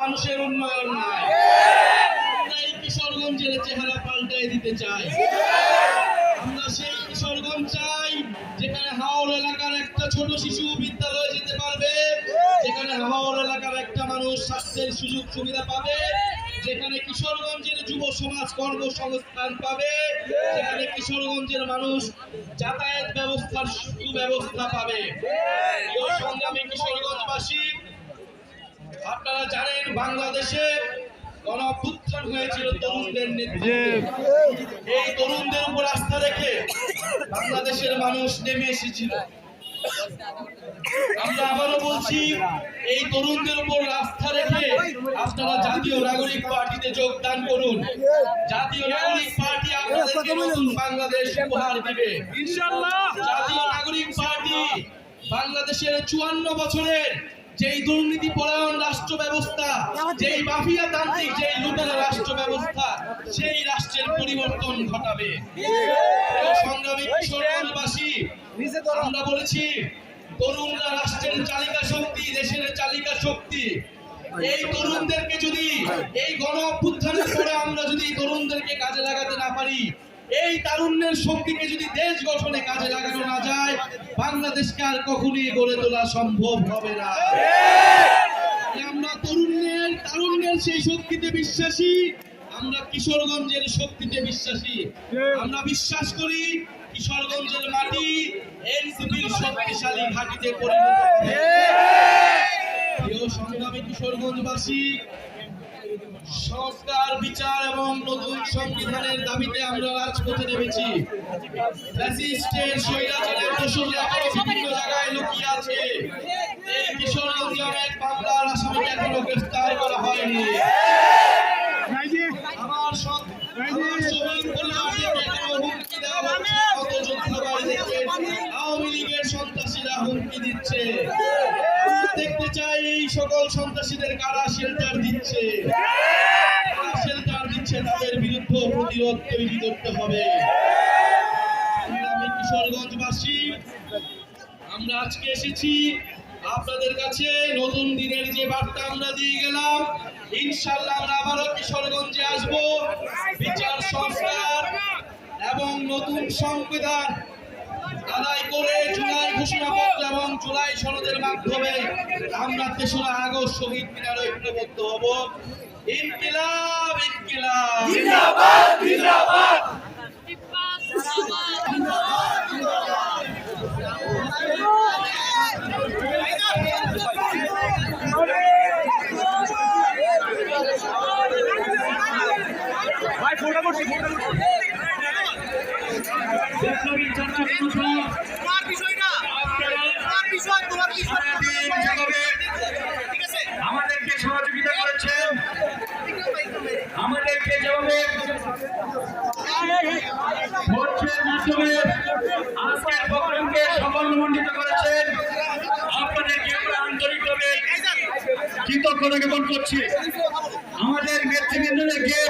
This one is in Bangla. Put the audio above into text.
মানুষের উন্নয়ন নাই। আমরা এই কিশোরগঞ্জের চেহারা পাল্টাই দিতে চাই। আমরা সেই কিশোরগঞ্জ চাই, যেখানে হাওড় এলাকার একটা ছোট শিশু বিদ্যালয়ে যেতে পারবে, যেখানে হাওড় এলাকার একটা মানুষ স্বাস্থ্যের সুযোগ সুবিধা পাবে, যেখানে কিশোরগঞ্জের যুব সমাজ কর্মসংস্থান পাবে, যেখানে কিশোরগঞ্জের মানুষ যাতায়াত ব্যবস্থার সুব্যবস্থা পাবে। সংগ্রামী কিশোরগঞ্জবাসী আপনারা জানেন বাংলাদেশে গণ অভ্যুত্থান হয়েছিল তরুণদের নেতৃত্বে। এই তরুণদের উপর আস্থা রেখে বাংলাদেশের মানুষ নেমে এসেছিল। আমরা আবারও বলছি এই তরুণদের উপর আস্থা রেখে আপনারা জাতীয় নাগরিক পার্টিতে যোগদান করুন। জাতীয় নাগরিক পার্টি আপনাদেরকে নতুন বাংলাদেশ উপহার দিবে। জাতীয় নাগরিক পার্টি বাংলাদেশের চুয়ান্ন বছরের যেই দুর্নীতি পরায়ণ রাষ্ট্র ব্যবস্থা যেই মাফিয়া তান্ত্রিক যেই লুটেরা রাষ্ট্র ব্যবস্থা সেই রাষ্ট্রের পরিবর্তন ঘটাবে। সংগ্রামী কিশোরগঞ্জবাসী আমরা বলেছি তরুণরা রাষ্ট্রের চালিকা শক্তি দেশের চালিকা শক্তি। এই তরুণদেরকে যদি এই গণ অভ্যুত্থানের পরে আমরা যদি তরুণদেরকে কাজে লাগাতে না পারি এই তারুণ্যের শক্তিকে যদি দেশ গঠনে কাজে লাগানো না যায়, বাংলাদেশকে আর কখনই গড়ে তোলা সম্ভব হবে না আমরা তরুণের, তারুণ্যের সেই শক্তিতে বিশ্বাসী, আমরা কিশোরগঞ্জের শক্তিতে বিশ্বাসী আমরা বিশ্বাস করি কিশোরগঞ্জের মাটি এনসিপির শক্তিশালী ঘাটিতে পরিণত হবে। সংগ্রামী কিশোরগঞ্জবাসী সংস্কার বিচার এবং নতুন সংবিধানের দাবিতে আমরা রাজপথে নেমেছি। আওয়ামী লীগের হুমকি দিচ্ছে। দেখতে চাই সকল সন্ত্রাসীদের কারা শেল্টার দিচ্ছে শেল্টার দিচ্ছে তাদের বিরুদ্ধে প্রতিরোধ তৈরি করতে হবে। কিশোরগঞ্জবাসী, আমরা আজকে এসেছি আপনাদের কাছে নতুন দিনের যে বার্তা আমরা দিয়ে গেলাম ইনশাল্লাহ আমরা আবারও কিশোরগঞ্জে আসব। বিচার সংস্কার এবং নতুন সংবিধান আদায় করে জুলাই ঘোষণাপত্র এবং জুলাই সনদের মাধ্যমে আমরা তেসরা আগস্ট শহীদ মিনারে ঐক্যবদ্ধ হব। ইনকিলাব ইনকিলাব। ভাই ফোনটা করছি ফোনটা করছি। বিপ্লবী কৌশল তোমার বিষয়টা তোমার বিষয় তোমার বিষয় ঠিক আমাদেরকে সহযোগিতা করেছেন। আমাদেরকে যেভাবে ভোটের মাধ্যমে আজকের প্রোগ্রামকে করছি। আমাদের নেতৃবৃন্দকে